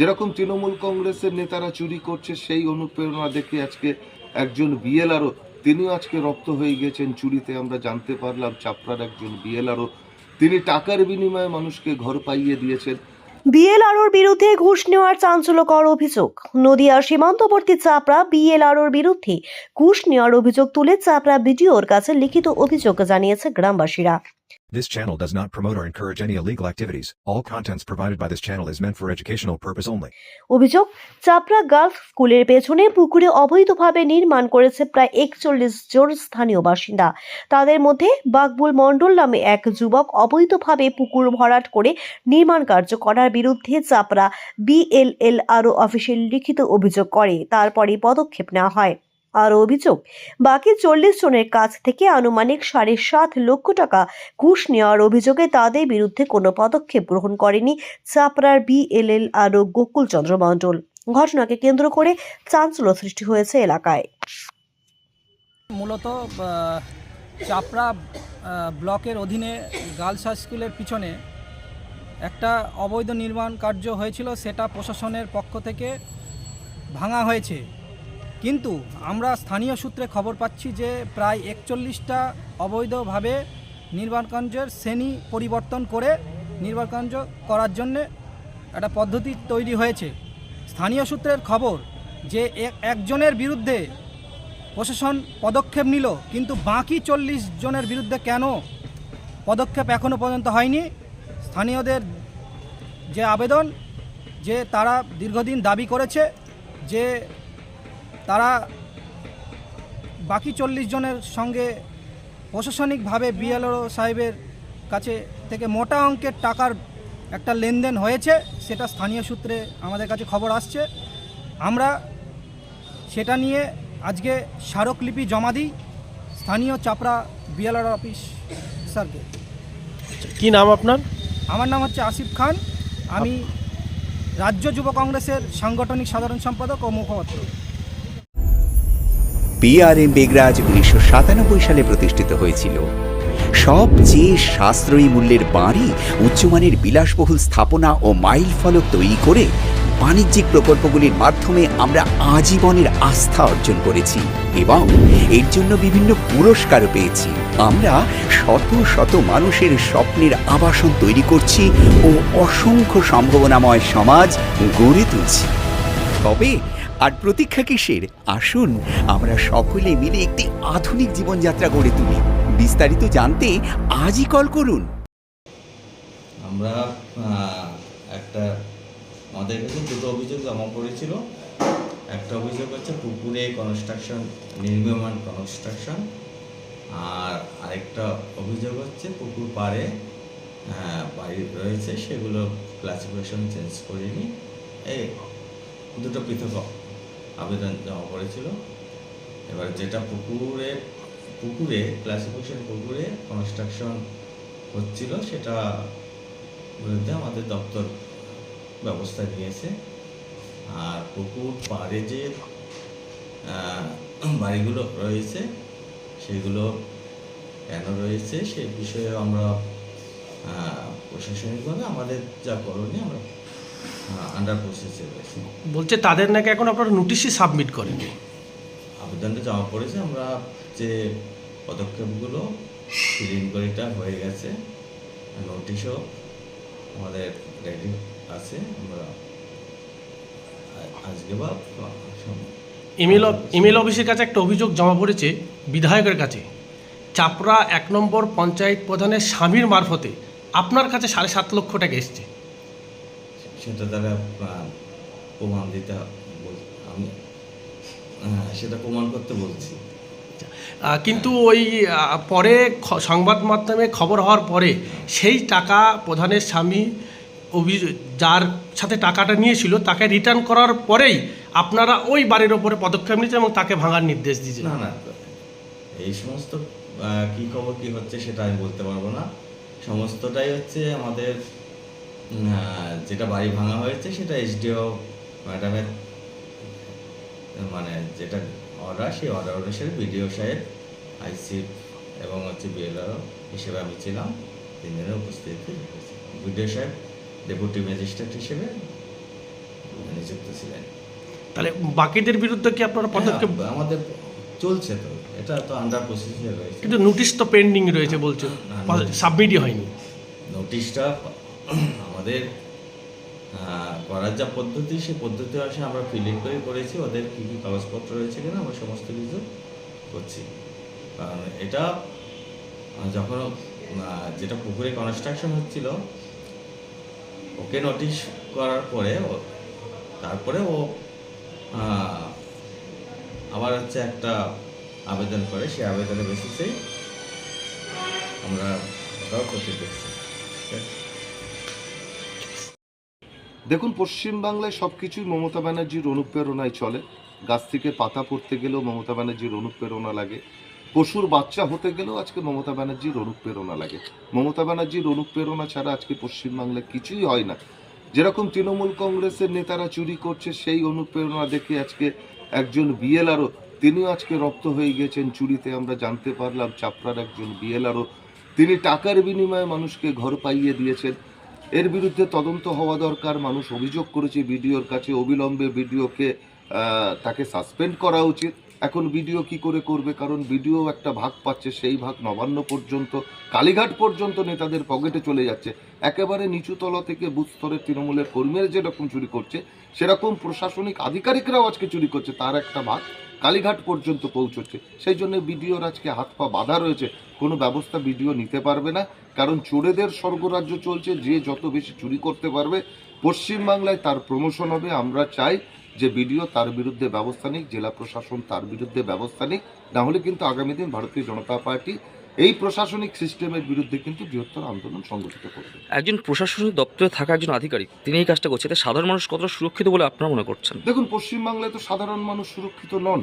যেরকম তৃণমূল কংগ্রেসের নেতারা চুরি করছে, সেই অনুপ্রেরণা দেখে আজকে একজন বিএলআরও, তিনিও আজকে রক্ত হয়ে গেছেন চুরিতে, আমরা জানতে পারলাম চাপড়ার একজন বিএলআরও। তিনি টাকার বিনিময়ে মানুষকে ঘর পাইয়ে দিয়েছেন। বিএলআরওর বিরুদ্ধে ঘুষ নেওয়ার চাঞ্চল্যকর অভিযোগ। নদিয়ার সীমান্তবর্তী চাপড়া বিএলআরওর বিরুদ্ধে ঘুষ নেওয়ার অভিযোগ তুলে চাপড়া বিডিওর কাছে লিখিত অভিযোগ জানিয়েছে গ্রামবাসীরা। This channel does not promote or encourage any illegal activities. All contents provided by this channel is meant for educational purpose only. অভিযোগ, চাপড়া গার্লস স্কুলের পেছনে পুকুরে অবৈধভাবে নির্মাণ করেছে প্রায় একচল্লিশ জন স্থানীয় বাসিন্দা তাদের মধ্যে বাকবুল মণ্ডল নামে এক যুবক অবৈধভাবে পুকুর ভরাট করে নির্মাণ কার্য করার বিরুদ্ধে চাপড়া বিএলএল আরও অফিসে লিখিত অভিযোগ করে তারপরে পদক্ষেপ নেওয়া হয় আরও অভিযোগ, বাকি চল্লিশ জনের কাছ থেকে আনুমানিক সাড়ে সাত লক্ষ টাকা ঘুষ নেওয়ার অভিযোগে তাদের বিরুদ্ধে কোনো পদক্ষেপ গ্রহণ করেনি চাপড়ার বিএলএল আরও গোকুল চন্দ্র মণ্ডল। ঘটনাকে কেন্দ্র করে চাঞ্চল্য সৃষ্টি হয়েছে এলাকায়। মূলত চাপড়া ব্লকের অধীনে গার্লস হাই স্কুলের পিছনে একটা অবৈধ নির্মাণ কার্য হয়েছিল, সেটা প্রশাসনের পক্ষ থেকে ভাঙা হয়েছে। কিন্তু আমরা স্থানীয় সূত্রে খবর পাচ্ছি যে প্রায় একচল্লিশটা অবৈধভাবে নির্মাণ শ্রেণি পরিবর্তন করে নির্মাণ করার জন্যে একটা পদ্ধতি তৈরি হয়েছে। স্থানীয় সূত্রের খবর যে এক- একজনের বিরুদ্ধে প্রশাসন পদক্ষেপ নিল, কিন্তু বাকি চল্লিশ জনের বিরুদ্ধে কেন পদক্ষেপ এখনও পর্যন্ত হয়নি? স্থানীয়দের যে আবেদন, যে তারা দীর্ঘদিন দাবি করেছে যে তারা বাকি চল্লিশ জনের সঙ্গে প্রশাসনিকভাবে বিএলও সাহেবের কাছে থেকে মোটা অঙ্কের টাকার একটা লেনদেন হয়েছে সেটা স্থানীয় সূত্রে আমাদের কাছে খবর আসছে। আমরা সেটা নিয়ে আজকে স্মারকলিপি জমা দিই স্থানীয় চাপড়া বিএলআর অফিস স্যারকে। কি নাম আপনার? আমার নাম হচ্ছে আসিফ খান। আমি রাজ্য যুব কংগ্রেসের সাংগঠনিক সাধারণ সম্পাদক ও মুখপাত্র। বিআরএম বেগরাজ উনিশশো সাতানব্বই সালে প্রতিষ্ঠিত হয়েছিল। সবচেয়ে সাশ্রয়ী মূল্যের বাড়ি, উচ্চমানের বিলাসবহুল স্থাপনা ও মাইল ফলক তৈরি করে বাণিজ্যিক প্রকল্পগুলির মাধ্যমে আমরা আজীবনের আস্থা অর্জন করেছি এবং এর জন্য বিভিন্ন পুরস্কারও পেয়েছি। আমরা শত শত মানুষের স্বপ্নের আবাসন তৈরি করছি ও অসংখ্য সম্ভাবনাময় সমাজ গড়ে তুলছি। তবে আর প্রতীক্ষা কিসের? আসুন আমরা সকলে মিলে একটি আধুনিক জীবনযাত্রা গড়ে তুলি। বিস্তারিত জানতে আজই কল করুন। আমরা একটা আমাদের কাছে দুটো অভিযোগ জমা পড়েছিল। একটা অভিযোগ হচ্ছে পুকুরে কনস্ট্রাকশন নির্মীয়মান কনস্ট্রাকশন আর আরেকটা অভিযোগ হচ্ছে পুকুর পাড়ে আহ, বাড়ি রয়েছে সেগুলো ক্লাসিফিকেশন চেঞ্জ করিনি। এই দুটো পৃথক আবেদন জমা পড়েছিল। এবার যেটা পুকুরে পুকুরে ক্লাসিফিকেশন পুকুরে কনস্ট্রাকশন হচ্ছিল, সেটা বিরুদ্ধে আমাদের দপ্তর ব্যবস্থা নিয়েছে। আর পুকুর পাড়ে যে বাড়িগুলো রয়েছে, সেগুলো কেন রয়েছে সেই বিষয়ে আমরা প্রশাসনিকভাবে আমাদের যা করণীয় আমরা আন্ডার প্রসেসে রয়েছি। বলছে তাদের নাকি এখন আপনারা নোটিশই সাবমিট করেনি আবেদনটা জমা পড়েছে আমরা যে পদক্ষেপগুলো ফিলিং করিটা হয়ে গেছে। নোটিশও আমাদের রেডি আছে আমরা আজকে বা ইমেল ইমেল অফিসের কাছে একটা অভিযোগ জমা পড়েছে বিধায়কের কাছে। চাপড়া এক নম্বর পঞ্চায়েত প্রধানের স্বামীর মারফতে আপনার কাছে সাড়ে সাত লক্ষ টাকা এসছে। সেটা তারা প্রমাণ দিতে বল- আমি হ্যাঁ, সেটা প্রমাণ করতে বলছি। কিন্তু ওই পরে সংবাদ মাধ্যমে খবর হওয়ার পরে সেই টাকা প্রধানের স্বামী অভিযোগ যার সাথে টাকাটা নিয়েছিল তাকে রিটার্ন করার পরেই আপনারা ওই বাড়ির ওপরে পদক্ষেপ নিয়েছেন এবং তাকে ভাঙার নির্দেশ দিয়েছেন? না না এই সমস্ত কি খবর কি হচ্ছে সেটা আমি বলতে পারব না। সমস্তটাই হচ্ছে আমাদের যেটা বাড়ি ভাঙা হয়েছে সেটা এসডিও ম্যাডামের মানে যেটা অর্ডার সেই অর্ডার অনুসারে বিডিও সাহেব আইসি এবং হচ্ছে বিএলআর হিসেবে আমি ছিলাম তিনজনের উপস্থিতি বিডিও সাহেব ডেপুটি ম্যাজিস্ট্রেট হিসেবে অভিযুক্ত ছিলেন। তাহলে বাকিদের বিরুদ্ধে কি আপনারা পদক্ষেপ হ্যাঁ, আমাদের চলছে তো এটা তো আন্ডার প্রসেসে রয়েছে। কিন্তু নোটিশ তো পেন্ডিং রয়েছে বলছেন সাবমিটই হয়নি। নোটিশটা আমাদের করার যা পদ্ধতি, সেই পদ্ধতি আসে আমরা ফিল করে করেছি। ওদের কী কী কাগজপত্র রয়েছে কিনা, আমরা সমস্ত কিছু করছি। কারণ এটা যখন যেটা পুকুরে কনস্ট্রাকশন হচ্ছিল, ওকে নোটিশ করার পরে তারপরে ও আবার হচ্ছে একটা আবেদন করে। সেই আবেদনের বেসিসেই আমরা ওটাও করতে দেখছি? দেখুন, পশ্চিমবাংলায় সব কিছুই মমতা ব্যানার্জির অনুপ্রেরণায় চলে। গাছ থেকে পাতা পড়তে গেলেও মমতা ব্যানার্জির অনুপ্রেরণা লাগে। পশুর বাচ্চা হতে গেলেও আজকে মমতা ব্যানার্জির অনুপ্রেরণা লাগে। মমতা ব্যানার্জির অনুপ্রেরণা ছাড়া আজকে পশ্চিমবাংলায় কিছুই হয় না। যেরকম তৃণমূল কংগ্রেসের নেতারা চুরি করছে, সেই অনুপ্রেরণা দেখে আজকে একজন বিএলআরও, তিনিও আজকে রপ্ত হয়ে গেছেন চুরিতে, আমরা জানতে পারলাম চাপড়ার একজন বিএলআরও। তিনি টাকার বিনিময়ে মানুষকে ঘর পাইয়ে দিয়েছেন। এর বিরুদ্ধে তদন্ত হওয়া দরকার। মানুষ অভিযোগ করেছে বিডিওর কাছে, অবিলম্বে বিডিওকে তাকে সাসপেন্ড করা উচিত। এখন বিডিও কি করে করবে? কারণ বিডিও একটা ভাগ পাচ্ছে, সেই ভাগ নবান্ন পর্যন্ত, কালীঘাট পর্যন্ত নেতাদের পকেটে চলে যাচ্ছে। একেবারে নিচু তলা থেকে বুথ স্তরের তৃণমূলের কর্মীরা যেরকম চুরি করছে, সেরকম প্রশাসনিক আধিকারিকরাও আজকে চুরি করছে। তার একটা ভাগ। কালীঘাট পর্যন্ত পৌঁছচ্ছে। সেই জন্য বিডিওর আজকে হাত পা বাঁধা রয়েছে। কোনো ব্যবস্থা বিডিও নিতে পারবে না। কারণ চোরেদের স্বর্গরাজ্য চলছে, যে যত বেশি চুরি করতে পারবে, পশ্চিমবাংলায় তার প্রমোশন হবে। আমরা চাই যে বিডিও তার বিরুদ্ধে ব্যবস্থা নিক, জেলা প্রশাসন তার বিরুদ্ধে ব্যবস্থা নিক। না হলে কিন্তু আগামী দিন ভারতীয় জনতা পার্টি এই প্রশাসনিক সিস্টেমের বিরুদ্ধে কিন্তু বৃহত্তর আন্দোলন সংগঠিত করবে। একজন প্রশাসনিক দপ্তরে থাকা একজন আধিকারিক তিনি এই কাজটা করছে এতে সাধারণ মানুষ কতটা সুরক্ষিত বলে আপনারা মনে করছেন? দেখুন পশ্চিমবাংলায় তো সাধারণ মানুষ সুরক্ষিত নন।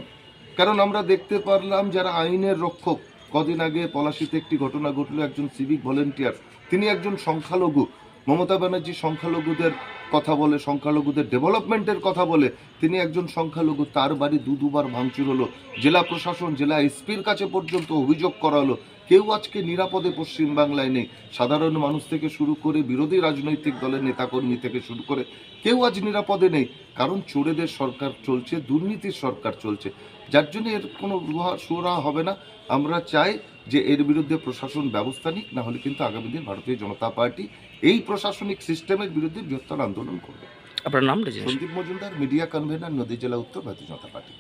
কারণ আমরা দেখতে পারলাম যারা আইনের রক্ষক কদিন আগে পলাশিতে একটি ঘটনা ঘটলো একজন সিভিক ভলেন্টিয়ার তিনি একজন সংখ্যালঘু মমতা ব্যানার্জি সংখ্যালঘুদের কথা বলে, সংখ্যালঘুদের ডেভেলপমেন্টের কথা বলে, তিনি একজন সংখ্যালঘু, তার বাড়ি দু দুবার ভাঙচুর হলো। জেলা প্রশাসন, জেলা এসপির কাছে পর্যন্ত অভিযোগ করা হলো, কেউ আজকে নিরাপদে পশ্চিমবাংলায় নেই। সাধারণ মানুষ থেকে শুরু করে বিরোধী রাজনৈতিক দলের নেতাকর্মী থেকে শুরু করে কেউ আজ নিরাপদে নেই। কারণ চোরেদের সরকার চলছে, দুর্নীতির সরকার চলছে। যার জন্য এর কোনো রুহা সুরা হবে না। আমরা চাই যে এর বিরুদ্ধে প্রশাসন ব্যবস্থা নিক না হলে কিন্তু আগামী দিন ভারতীয় জনতা পার্টি এই প্রশাসনিক সিস্টেমের বিরুদ্ধে বৃহত্তর আন্দোলন করবে। আপনার নামটা সন্দীপ মজুমদার মিডিয়া কনভেনার নদী জেলা উত্তর ভারতীয় জনতা পার্টি।